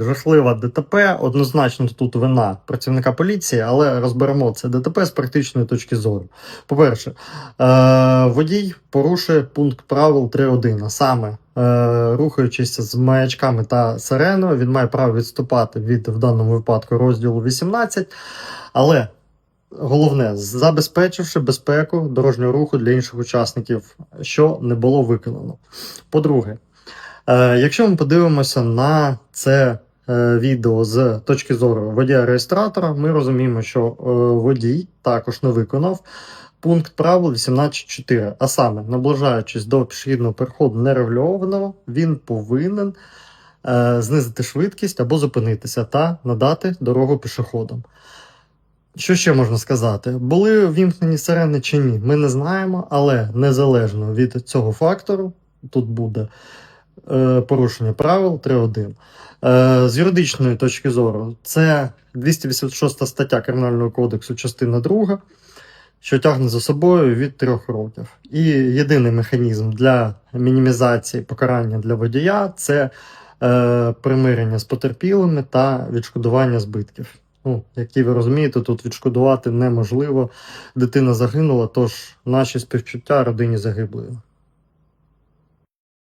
Жахлива ДТП, однозначно тут вина працівника поліції, але розберемо це ДТП з практичної точки зору. По-перше, е, водій порушує пункт правил 3.1, а саме е, рухаючись з маячками та сиреною, він має право відступати від в даному випадку розділу 18, але головне, забезпечивши безпеку дорожнього руху для інших учасників, що не було виконано. По-друге, Якщо ми подивимося на це е, відео з точки зору водія-реєстратора, ми розуміємо, що е, водій також не виконав пункт правил 18.4, а саме, наближаючись до пішохідного переходу нерегульованого, він повинен е, знизити швидкість або зупинитися та надати дорогу пішоходам. Що ще можна сказати? Були вімкнені сирени чи ні? Ми не знаємо, але незалежно від цього фактору, тут буде е, порушення правил 3.1. Е, з юридичної точки зору, це 286 стаття Кримінального кодексу, частина 2, що тягне за собою від 3 років. І єдиний механізм для мінімізації покарання для водія це е, примирення з потерпілими та відшкодування збитків. Ну, які ви розумієте, тут відшкодувати неможливо. Дитина загинула, тож наші співчуття родині загиблої.